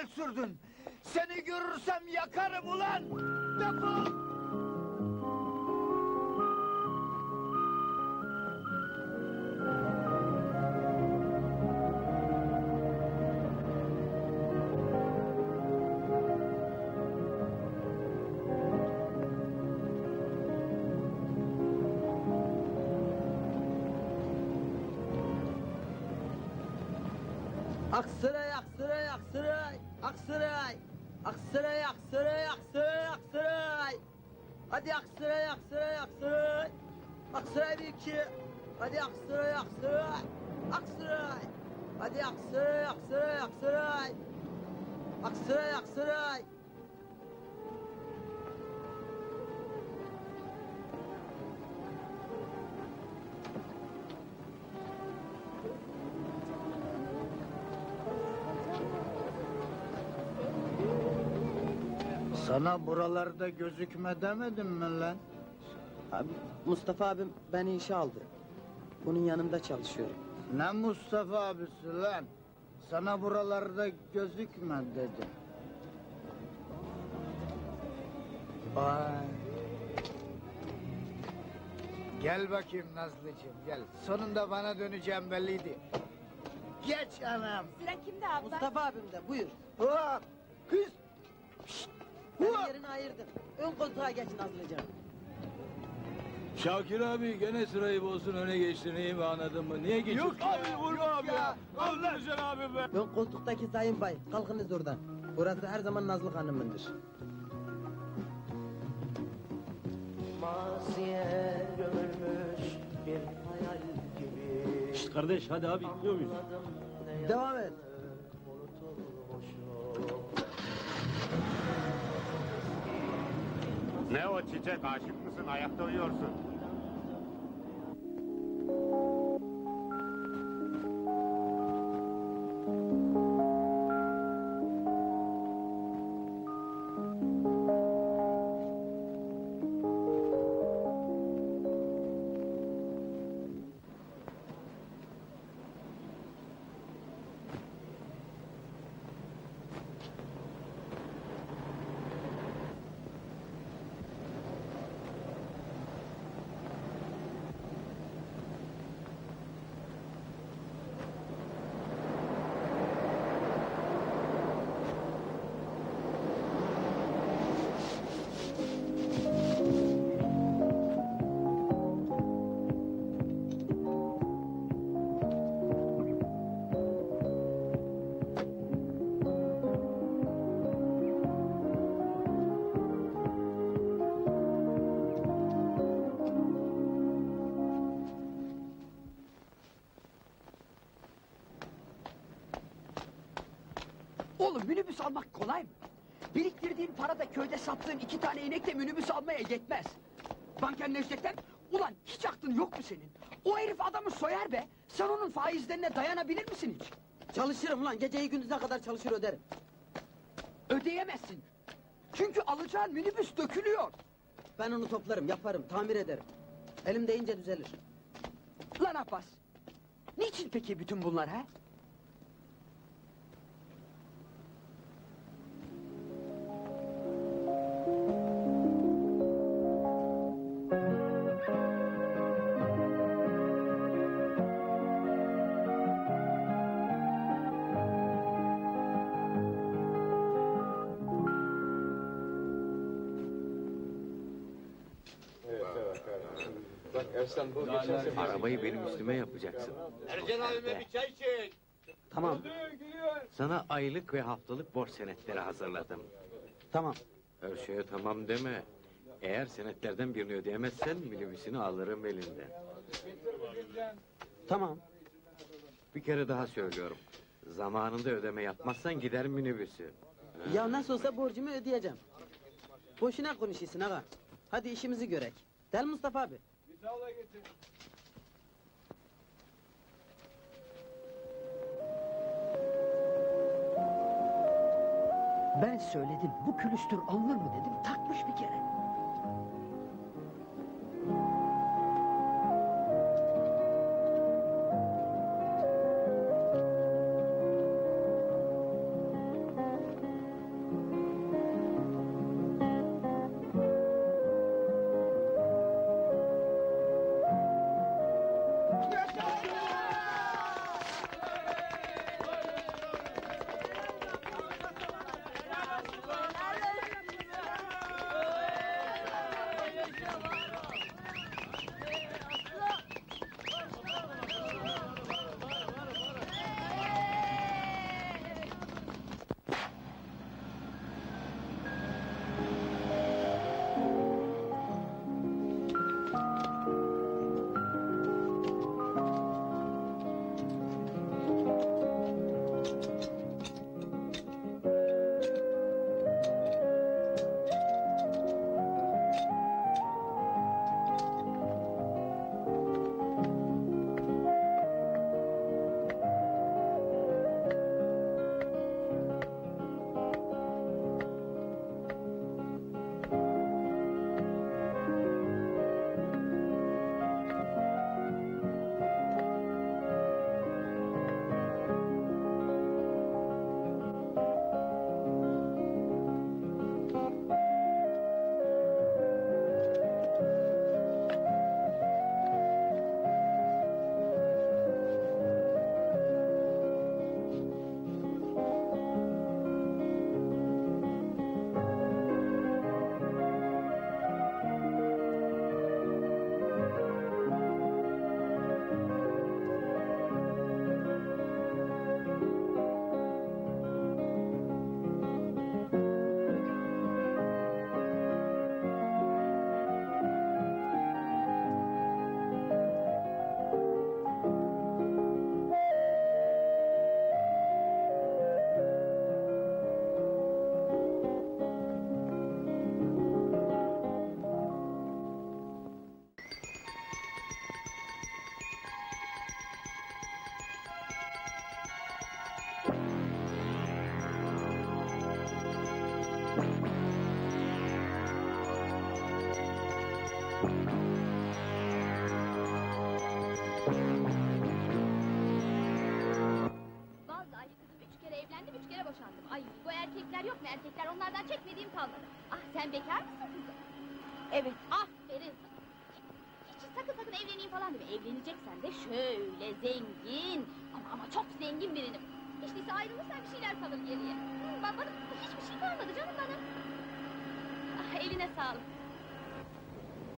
el sürdün. Seni görürsem yakarım ulan. Defol. Aksaray, Aksaray, Aksaray, Aksaray, Aksaray, Aksaray, Aksaray, Aksaray. Hadi Aksaray, Aksaray, Aksaray. Aksaray bir iki. Hadi Aksaray, Aksaray, Aksaray. Hadi Aksaray, Aksaray, Aksaray. Aksaray, Aksaray. Sana buralarda gözükme demedim mi lan? Abi, Mustafa abim beni işe aldı. Bunun yanında çalışıyorum. Ne Mustafa abisi lan? Sana buralarda gözükme dedi. Vay. Gel bakayım Nazlıcığım gel. Sonunda bana döneceğim belliydi. Geç anam. Sıra kimde abla? Mustafa abim de buyur. Hop. Kız. Senin yerini ayırdım. Ön koltuğa geç Nazlıcığım. Şakir abi gene sırayı bozsun öne geçtin iyi mi anladın mı? Niye geçiyorsun? Yok abi, vurma abi ya. Allah sen abi be. Ön koltuktaki Sayın Bay, kalkınız oradan. Burası her zaman Nazlı Hanım'ındır. Maziye gömülmüş bir hayal gibi Şşt kardeş hadi abi gidiyor muyuz? Devam et. Ne o çiçek aşık mısın ayakta uyuyorsun? Oğlum minibüs almak kolay mı? Biriktirdiğin para da köyde sattığın iki tane inekle minibüs almaya yetmez. Banker Necdet'ten, ulan hiç aklın yok mu senin? O herif adamı soyar be. Sen onun faizlerine dayanabilir misin hiç? Çalışırım lan, geceyi gündüze kadar çalışır öderim. Ödeyemezsin. Çünkü alacağın minibüs dökülüyor. Ben onu toplarım, yaparım, tamir ederim. Elim deyince düzelir. Lan Abbas. Niçin peki bütün bunlar ha? Arabayı benim üstüme yapacaksın. Ercan abime bir çay çek. Tamam, Sana aylık ve haftalık borç senetleri hazırladım. tamam. Her şeye tamam deme. Eğer senetlerden birini ödeyemezsen minibüsünü alırım elinden. Tamam. Bir kere daha söylüyorum. Zamanında ödeme yapmazsan gider minibüsü. Ya nasıl olsa borcumu ödeyeceğim. Boşuna konuşuyorsun ağa. Hadi işimizi görek. Del Mustafa abi. Ben söyledim bu külüstür alınır mı dedim takmış bir kere. Yok mu erkekler? Onlardan çekmediğim kalmadı. Ah sen bekar mısın kızım? Evet. Aferin sana. Hiç sakın sakın evleneyim falan deme. Evleneceksen de şöyle zengin. Ama ama çok zengin birini. Hiç değilse ayrılırsan bir şeyler kalır geriye. Hı, bak bana hiçbir şey kalmadı canım bana. Ah, eline sağlık.